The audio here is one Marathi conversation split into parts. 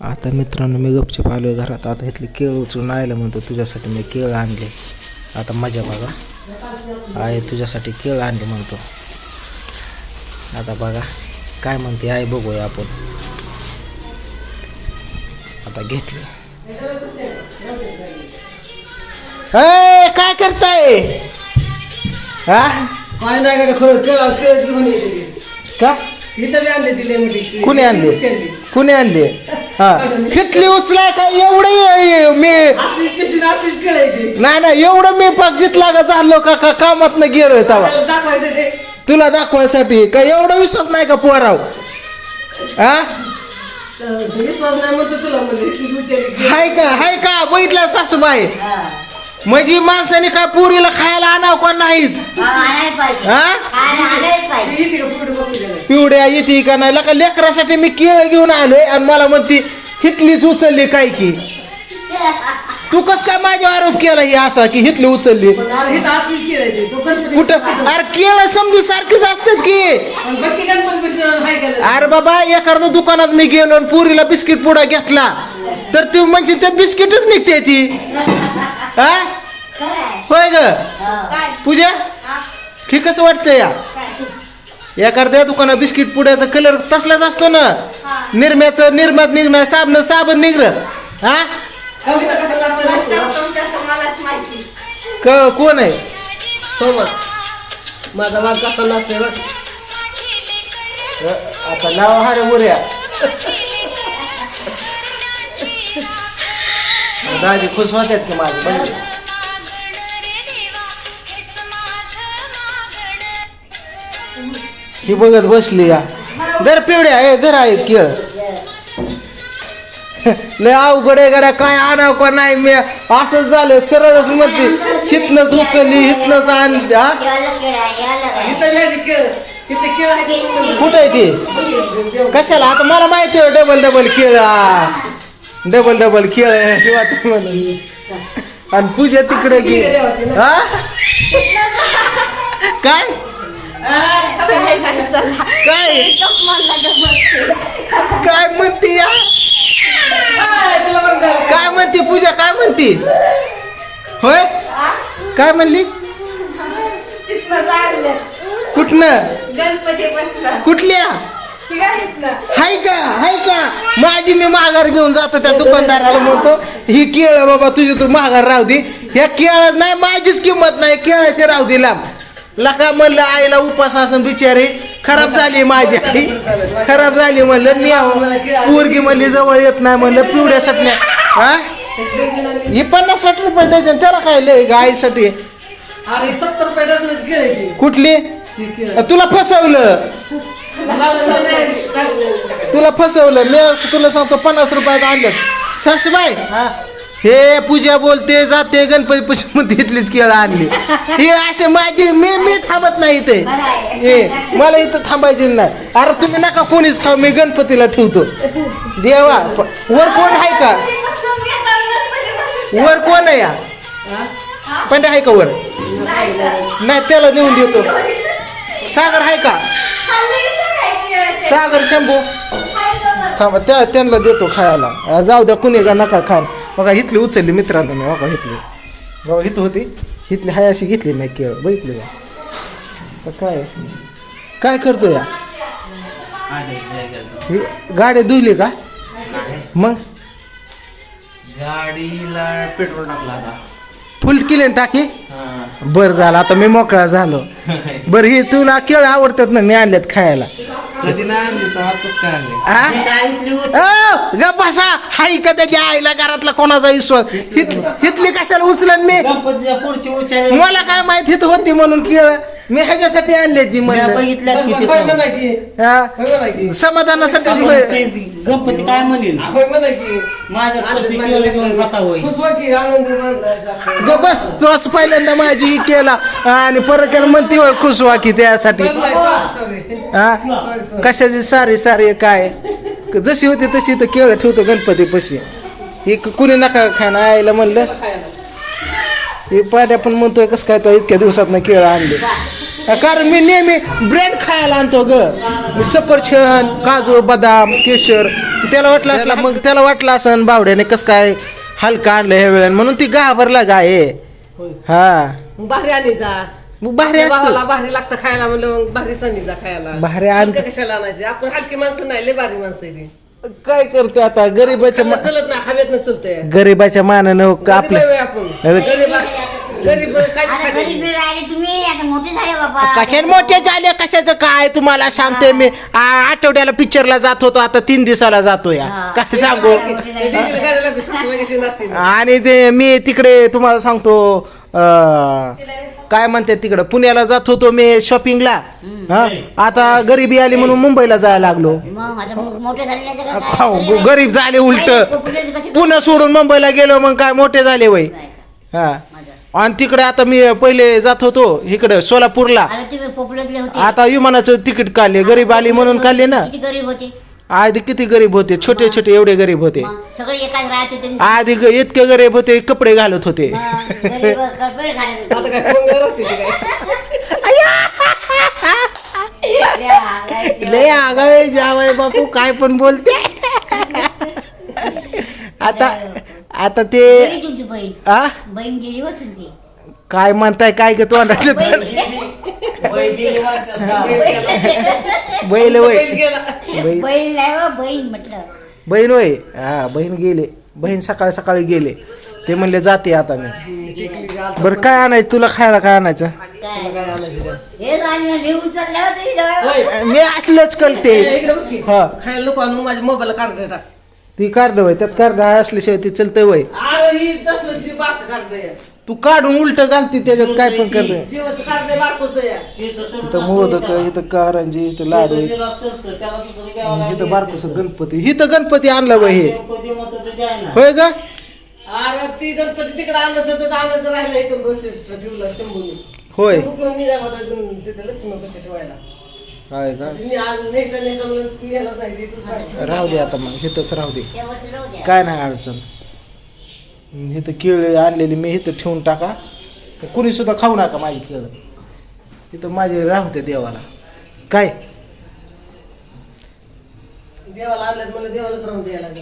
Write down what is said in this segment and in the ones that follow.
आता मित्रांनो मी गपचूप आलोय घरात. आता इथली केळ उचलून आयला म्हणतो तुझ्यासाठी मी केळ आणले. आता मजा बघा. आहे तुझ्यासाठी केळ आणले म्हणतो. आता बघा काय म्हणते आहे बघूया आपण. आता घेतले. काय करताय? हा? काय नाही का खरं केळं केळं घेऊन येते. ती. का मी. तरी आणले? दिले कुणी आणले. कुणी आणले? हा. कितली उचलाय का? एवढं ये- मी असली असलीच नाही नाही एवढं मी पक्षीत लागा झालो का का कामात न गेलोय तवा त्याला दाखवायचं ते. तुला दाखवायसाठी का एवढा विश्वास नाही का पोराव हा? तर विश्वास नाही म्हणतो तुला म्हणजे. हाय का हाय का? बघितलं सासूबाई. म्हणजे माणसाने काय पुरीला खायला आणाव का नाहीच हा. पिवड्या येते का नाही? का लेकरासाठी मी केळ घेऊन आलोय आणि मला म्हणती हितलीच उचलली काय की? तू कस काय माझ्या आरोप केला ही असा की हितली उचलली? कुठं? अरे केळ समजी सारखीच असतात का. अरे बाबा एखाद्या दुकानात मी गेलो आणि पुरीला बिस्किट पुडा घेतला. तर ती म्हणजे त्यात बिस्किटच निघते ती. हा? होय ग. पूजा? हे. कसं वाटतं या? एखाद्या दुकानात बिस्किट पुड्याचा कलर तसलाच असतो ना. निरम्याचं निर्म्यात निघणार साबण साबण निघलं. हा? बघ. क कोण आहे? सोमा माझा वाघ कसा नसते बघ. आता नाव हारे उऱ्या. दाजी खुश होत्यात की माझं बघितलं ही बघत बसली या. दर पिवड्या हे दर आहे केळ लय अवघड आहे गड्या काय आणाव का नाही मी असंच झालं सरळच म्हणते हितनच उचलली हितनच आणली हा? आहे. कुठं? आहे ते? कशाला? आता मला माहिती आहे डबल डबल खेळ डबल डबल खेळ आहे आणि पूजा तिकडे गे हा? काय? काय काय म्हणते या? काय म्हणते पूजा? काय म्हणते? होय? काय म्हणली? कुठनं? कुठल्या? हाय का? हाय का? माझी मी माघार घेऊन जातो त्या दुकानदाराला म्हणतो ही केळ बाबा तुझी तू माघार राहू दे. ह्या केळात नाही माझीच किंमत नाही केळाची राहू दे लांब. लका म्हणलं आईला उपास असन बिचारी. खराब झाली माझी आई. खराब झाली म्हणलं मी पोरगी म्हणली जवळ येत नाही म्हणलं पिवड्या सटण्या. हा? ही पन्नास साठ रुपये द्यायचे त्याला काय लय गाईसाठी. कुठली. तुला फसवलं. तुला फसवलं. मी तुला सांगतो पन्नास रुपयात आणलं. सासूबाई हे. हे पूजा बोलते जाते गणपती पशी इथलीच केळं आणली. हे असे माझी मी मी थांबत नाही इथे. हे मला इथं थांबायचे नाही. अरे तुम्ही नका कोणीच खाऊ मी गणपतीला ठेवतो. देवा वर कोण आहे का? वर कोण आहे या? पंड्या आहे का वर? नाही त्याला नेऊन देतो. सागर आहे का? सागर शंभू. थांबा त्या त्यांना देतो खायला. जाऊ द्या कुणी का नका खा बघा इथली उचलली मित्रांनो मी बघा इथली. बघा इथं होती. इथली हाय अशी घेतली नाही केळ. बघितली का? तर काय? काय करतो या ही गाडी धुली का? मग? गाडीला पेट्रोल टाकला फुल केली ना टाकी? हा. बरं झालं आता मी मोकळा झालो. बरं ही तुला केळ आवडतात ना मी आणल्यात खायला? हे इथली बसा. हाय का त्याच्या आईला घरातला कोणाचा विश्वास? हितली कशाला उचलन मी? मला काय माहीत हित होती म्हणून केळ. मी ह्याच्यासाठी आणले ती म्हणलं. बघितल्या. हा. समाधानासाठी. गणपती काय म्हणेल होय म्हणा की. माझ्या आनंद पत्नी माझ्या केलं घेऊन खाता होय खुश व्हा की, आनंद मानला जास्त. ग बस तोच पहिल्यांदा माझी ही केला आणि परत त्याला म्हणते होय की त्यासाठी. हा. कशाची सारी सारी काय जशी होती तशी तर केळ ठेवतो गणपती पशी ही कुणी नका खायला आईला म्हणलं. हे पाड्या पण म्हणतोय कसं काय तो इतक्या दिवसात केळ आणले कारण मी नेहमी ब्रेड खायला आणतो ग. मी सफरचंद काजू बदाम केशर त्याला वाटलं असलं मग त्याला वाटलं असं बावड्याने कसं काय हलका आणलं ह्या वेळेला. म्हणून ती घाबरला गाय हा. भारी आणि जा. मग भारी भावाला असतं. भारी लागतं खायला म्हणलं मग भारी सनी जा खायला. भारी आण- हलकं कशाला आणायचे? आपण हलकी माणसं नाही लय भारी माणसं आहे ती. काय करते आता? गरीबाच्या मा- चलत नाही हवेत न चलतंय गरीबाच्या मानानं का गरीब आहे आपल्या आपण गरीब गरीब काय आता खाते गरीब राहिले तुम्ही आता मोठे झाले बाबा कशाने मोठे झाले कशाचं काय तुम्हाला सांगते मी आ, आठवड्याला पिक्चरला जात होतो आता तीन दिवसाला जातो या हा. काय सांगू सासूबाई कशी नसते आणि ते मी तिकडे तुम्हाला सांगतो अं, काय म्हणते तिकडे पुण्याला जात होतो मी शॉपिंगला हा आता गरिबी आली म्हणून मुंबईला जायला लागलो मग आता मो- मोठे झाले नाही तर काय? खाऊ, गरीब झाले उलट कशी- पुन्हा सोडून मुंबईला गेलो मग काय मोठे झाले वय? हा माझं. आणि तिकडे आता मी पहिले जात होतो इकडे सोलापूरला. आता होते. विमानाचं तिकीट काढले गरीब आली म्हणून काढले ना. किती गरीब होते? आधी किती गरीब होते छोटे छोटे एवढे गरीब होते. मग सगळे एकाच राहत होते. आधी ग- इतके गरीब होते कपडे घालत होते. मग गरीब कपडे घालत आता होते. काय कोण राहते ते काय? त्या हागायच्या. लय आगावे जावाय बापू काय पण बोलते. आता आता ते गेली तुमची बहीण? आ? बहीण गेली व तुमची? काय म्हणताय काय ग तोंडातलं. बैल. वय बैल बैल. बहीण नाही व बहीण म्हटलं. बहीण वय हा बहीण गेले. बहीण सकाळी सकाळी गेले. ते म्हणले जाते आता मी. बरं काय आणायचं तुला खायला काय आणायचं? काय? हे आणि लिहून चाललं. मी असलंच कळते. हा. खायला नको आणून माझ्या मोबाईलला काढ टाक ती कार्ड वय त्यात कार्ड असल्याशिवाय ती चलतंय वय अरे ही तसलं जी बारकं काढलंय. तू काढून उलट घालते त्याच्यात काय पण करते जीवाचं काढलंय बारकोस या. इथं मोदक इथं कारंजी इथं लाडू इथं. इथं बारकोस गणपती इथं गणपती आणला वय हे. होय का? अरे ती गणपती तिकडे आणायचं होतं तर आणायचं राहिलं इथून दोनशे ठेवलं शंभूने. होय. शंभू घेऊन तिथे लक्ष्मी ठेवायला. का? मी आज न्यायचं न्यायचं म्हणून नेलंच नाही तिथून राहिलं. राहू दे आता मग इथंच राहू दे. काय नाही अडचण. इथं केळी आणलेली मी इथं ठेवून टाका. कुणी सुद्धा खाऊ नका माझी केळं. इथं माझे राहू दे देवाला. काय?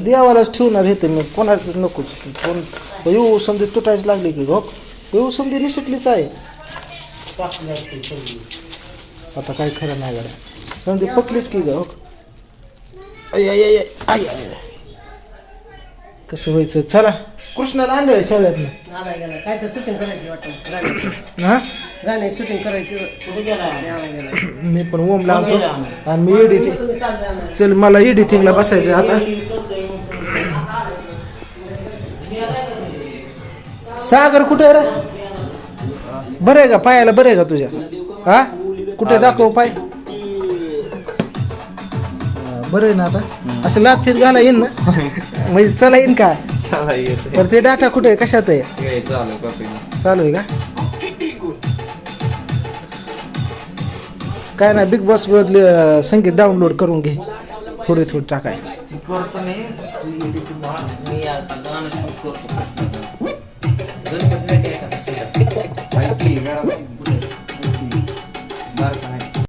देवालाच ठेवणार इथं मी. कोणाचं नको. कोण? येऊ समजे तुटायची लागली की हो येऊ समजे निसटलीच आहे. आता काय खरं नाही गड्या समजे पकलीच की ग हो आय आय आय आय. कसं व्हायचं? चला. कृष्णाला आणलं शाळेतनं गेला. काय तर शूटिंग करायची वाटतं? गाण्याची हा? गाणे शूटिंग करायची. कुठे गेला? आणायला गेला. मी पण ओम लावतो. आणि मी एडिटिंग तुम्ही चालले आणायला. चल मला एडिटिंगला बसायचं आता. सागर कुठे आहे रे? बरं आहे का? पायाला बरं आहे का तुझ्या? हा? कुठे दाखव पाय. हा, बरं आहे ना आता? असं लात फिर घाला येईन ना? म्हणजे चला येईन का? येते. तर ते डाटा कुठे आहे? कशात आहे? चालू कॉपी चालू आहे का? काय नाही बिग बॉस बदले अं, संगीत डाउनलोड करून घे. थोडे थोडे टाकाय. करतो मी. तू editing बघ. मी आता गाणं शूट करतो. गणपती माहिती आहे का? ऐकली घरात.